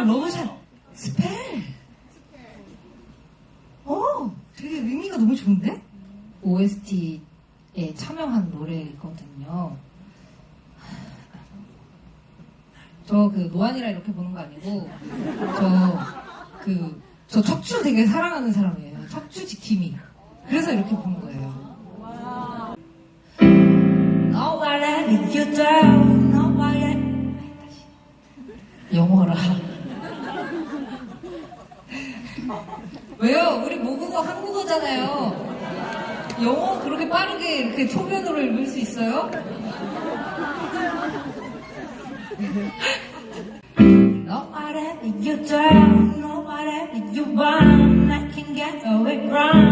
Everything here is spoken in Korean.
아, 러브샷. 스펠. 어, 되게 의미가 너무 좋은데? OST에 참여한 노래거든요. 저 그 노안이라 이렇게 보는 거 아니고, 저 그, 저 척추 되게 사랑하는 사람이에요. 척추 지킴이. 그래서 이렇게 보는 거예요. Nobody let you down, nobody. 영어라. 왜요? 우리 모국어 한국어잖아요. 영어 그렇게 빠르게 이렇게 초면으로 읽을 수 있어요? No matter you try, no matter you want, I can get away from.